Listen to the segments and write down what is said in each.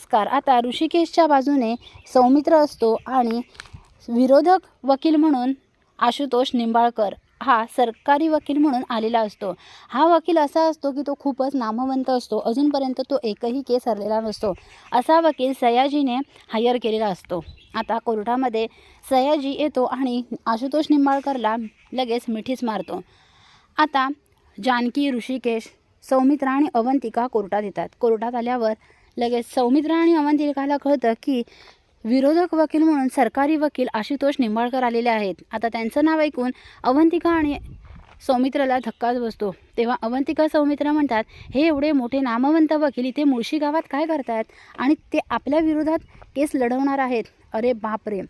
नमस्कार. आता ऋषिकेशच्या बाजूने सौमित्र असतो आणि विरोधक वकील म्हणून आशुतोष निंबाळकर हा सरकारी वकील म्हणून आलेला असतो. हा वकील असा असतो की तो खूपच नामवंत असतो. अजूनपर्यंत तो एकही केस हरलेला नसतो. असा वकील सयाजीने हायर केलेला असतो. आता कोर्टामध्ये सयाजी येतो आणि आशुतोष निंबाळकरला लगेच मिठीच मारतो. आता जानकी ऋषिकेश सौमित्रा आणि अवंतिका कोर्टात येतात. कोर्टात आल्यावर लगेच सौमित्रा आणि अवंतिकाला कळतं की विरोधक वकील म्हणून सरकारी वकील आशुतोष निंबाळकर आलेले आहेत. आता त्यांचं नाव ऐकून अवंतिका आणि सौमित्राला धक्काच बसतो. तेव्हा अवंतिका सौमित्र म्हणतात हे एवढे मोठे नामवंत वकील इथे मुळशी गावात काय करतायत? आणि ते आपल्या विरोधात केस लढवणार आहेत. अरे बापरे.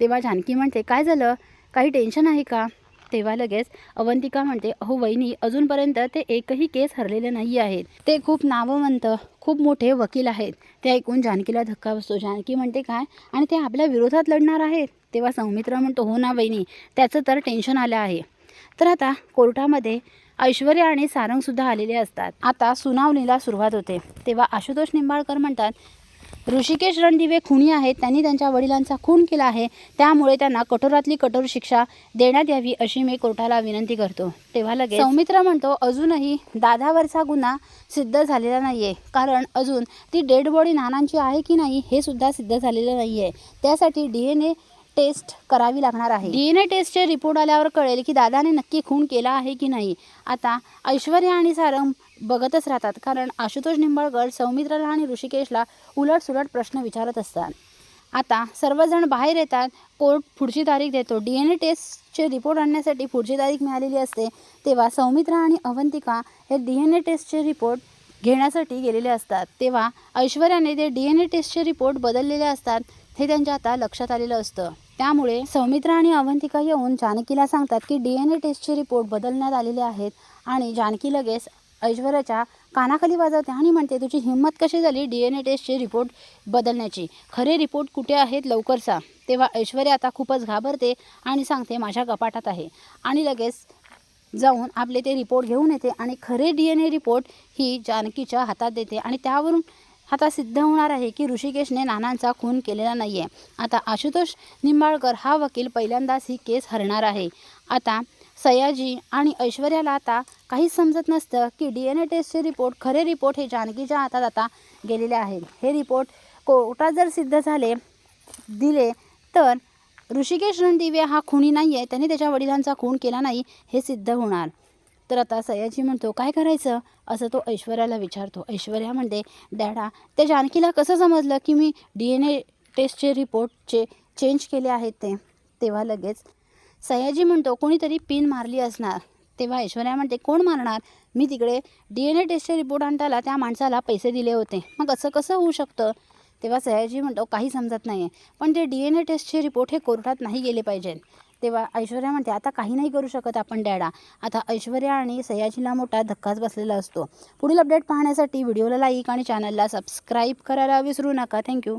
तेव्हा जानकी म्हणते काय झालं? काही टेन्शन आहे का? तेव्हा लगेच अवंतिका म्हणते अहो वहिनी अजूनपर्यंत ते एकही केस हरलेले नाही आहेत. ते खूप नामवंत खूप मोठे वकील आहेत. ते ऐकून जानकीला धक्का बसतो. जानकी म्हणते काय? आणि ते आपल्या विरोधात लढणार आहेत? तेव्हा सौमित्र म्हणतो हो ना वहिनी त्याचं तर टेन्शन आलं आहे. तर आता कोर्टामध्ये ऐश्वर्या आणि सारंगसुद्धा आलेले असतात. आता सुनावणीला सुरुवात होते. तेव्हा आशुतोष निंबाळकर म्हणतात ऋषिकेश रणदिवे खुनी आहेत. त्यांनी त्यांच्या वडिलांचा खून केला आहे. त्यामुळे त्यांना कठोरातली कठोर शिक्षा देण्यात यावी अशी मी कोर्टाला विनंती करतो. तेव्हा लगेच सौमित्र म्हणतो अजूनही दादावरचा गुन्हा सिद्ध झालेला नाही आहे कारण अजून ती डेड बॉडी नानांची आहे की नाही हे सुद्धा सिद्ध झालेलं नाही आहे त्यासाठी डी एन ए टेस्ट करावी लागणार आहे. डी एन ए टेस्टचे रिपोर्ट आल्यावर कळेल की दादाने नक्की खून केला आहे की नाही. आता ऐश्वर्या आणि सारंग बघतच राहतात कारण आशुतोष निंबाळकर सौमित्राला आणि ऋषिकेशला उलटसुलट प्रश्न विचारत असतात. आता सर्वजण बाहेर येतात कोर्ट पुढची तारीख देतो. डी एन ए टेस्टचे रिपोर्ट आणण्यासाठी पुढची तारीख मिळालेली असते तेव्हा सौमित्रा आणि अवंतिका हे डी एन ए टेस्टचे रिपोर्ट घेण्यासाठी गेलेले असतात. तेव्हा ऐश्वर्याने ते डी एन ए टेस्टचे रिपोर्ट बदललेले असतात हे त्यांच्या आता लक्षात आलेलं असतं. त्यामुळे सौमित्रा आणि अवंतिका येऊन जानकीला सांगतात की डी एन ए टेस्टचे रिपोर्ट बदलण्यात आलेले आहेत आणि जानकी लगेच ऐश्वर्याच्या कानाखाली वाजवते आणि म्हणते तुझी हिंमत कशी झाली डी एन ए टेस्टचे रिपोर्ट बदलण्याची? खरे रिपोर्ट कुठे आहेत लवकरचा? तेव्हा ऐश्वर्या आता खूपच घाबरते आणि सांगते माझ्या कपाटात आहे. आणि लगेच जाऊन आपले ते रिपोर्ट घेऊन येते आणि खरे डी एन ए रिपोर्ट ही जानकीच्या हातात देते आणि त्यावरून आता सिद्ध होणार आहे की ऋषिकेशने नानांचा खून केलेला नाही आहे आता आशुतोष निंबाळकर हा वकील पहिल्यांदाच ही केस हरणार आहे. आता सयाजी आणि ऐश्वर्याला आता काहीच समजत नसतं की डी एन ए टेस्टचे रिपोर्ट खरे रिपोर्ट हे जानकीच्या हातात आता गेलेले आहेत. हे रिपोर्ट कोर्टात जर सिद्ध झाले दिले तर ऋषिकेश रणदिवे हा खुनी नाही आहे त्याने त्याच्या वडिलांचा खून केला नाही हे सिद्ध होणार. तर आता सयाजी म्हणतो काय करायचं? असं तो ऐश्वर्याला विचारतो. ऐश्वर्या म्हणते डॅडा त्या जानकीला कसं समजलं की मी डी एन ए टेस्टचे रिपोर्टचे चेंज केले आहेत ते? तेव्हा लगेच सयाजी म्हणतो कोणीतरी पिन मारली असणार. तेव्हा ऐश्वर्या म्हणते कोण मारणार? मी तिकडे डी एन ए टेस्टचे रिपोर्ट आणताला त्या माणसाला पैसे दिले होते. मग असं कसं होऊ शकतं? तेव्हा सयाजी म्हणतो काही समजत नाही आहे पण ते डी एन ए टेस्टचे रिपोर्ट हे कोर्टात नाही गेले पाहिजेत. तेव्हा ऐश्वर्या म्हणते आता काही नाही करू शकत आपण डॅडा. आता ऐश्वर्या आणि सयाजीला मोठा धक्काच बसलेला असतो. पुढील अपडेट पाहण्यासाठी व्हिडिओला लाईक आणि चॅनलला सबस्क्राईब करायला विसरू नका. थँक्यू.